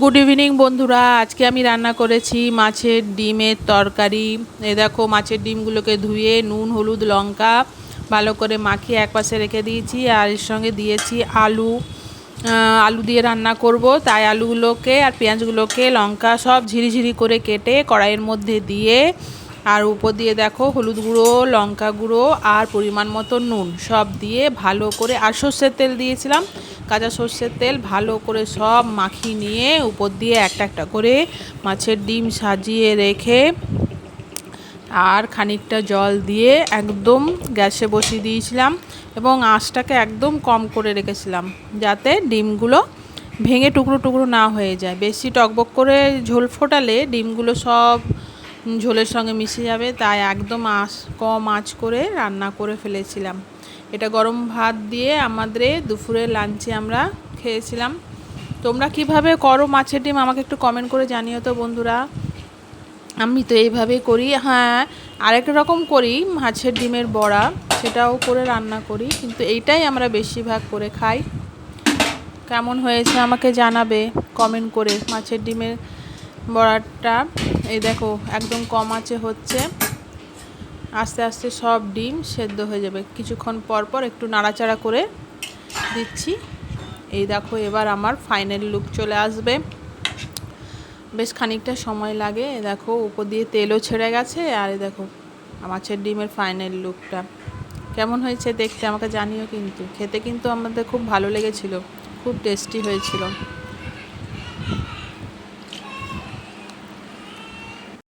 Good evening বন্ধুরা। আজকে আমি রান্না করেছি মাছের ডিমের তরকারি। এ দেখো, মাছের ডিমগুলোকে ধুয়ে নুন, হলুদ, লঙ্কা ভালো করে মাখিয়ে একপাশে রেখে দিয়েছি আর এর সঙ্গে দিয়েছি আলু। আলু দিয়ে রান্না করব। তাই আলুগুলোকে আর পেঁয়াজগুলোকে, লঙ্কা সব ঝিরিঝিরি করে কেটে কড়াইয়ের মধ্যে দিয়ে আর উপর দিয়ে দেখো, হলুদ গুঁড়ো, লঙ্কা গুঁড়ো আর পরিমাণ মতো নুন সব দিয়ে ভালো করে আর সর্ষের তেল দিয়েছিলাম। কাঁচা সর্ষের তেল ভালো করে সব মাখিয়ে নিয়ে উপর দিয়ে একটা একটা করে মাছের ডিম সাজিয়ে রেখে আর খানিকটা জল দিয়ে একদম গ্যাসে বসিয়ে দিয়েছিলাম এবং আঁচটাকে একদম কম করে রেখেছিলাম যাতে ডিমগুলো ভেঙে টুকরো টুকরো না হয়ে যায়। বেশি টকবক করে ঝোল ফোটালে ডিমগুলো সব ঝোলের সঙ্গে মিশে যাবে, তাই একদম আঁচ কম আঁচ করে রান্না করে ফেলেছিলাম। এটা গরম ভাত দিয়ে আমাদের দুপুরের লাঞ্চে আমরা খেয়েছিলাম। তোমরা কীভাবে করো মাছের ডিম আমাকে একটু কমেন্ট করে জানিও তো বন্ধুরা। আমি তো এইভাবেই করি। হ্যাঁ আরেক রকম করি, মাছের ডিমের বড়া, সেটাও করে রান্না করি, কিন্তু এইটাই আমরা বেশিরভাগ করে খাই। কেমন হয়েছে আমাকে জানাবে কমেন্ট করে মাছের ডিমের বড়াটা। এই দেখো, একদম কম আছে হচ্ছে। আস্তে আস্তে সব ডিম সেদ্ধ হয়ে যাবে। কিছুক্ষণ পর পর একটু নাড়াচাড়া করে দিচ্ছি। এই দেখো, এবার আমার ফাইনাল লুক চলে আসবে। বেশ খানিকটা সময় লাগে। দেখো, উপর দিয়ে তেলও ছেড়ে গেছে। আর এ দেখো মাছের ডিমের ফাইনাল লুকটা কেমন হয়েছে দেখতে আমাকে জানিও কিন্তু। খেতে কিন্তু আমাদের খুব ভালো লেগেছিল। খুব টেস্টি হয়েছিল।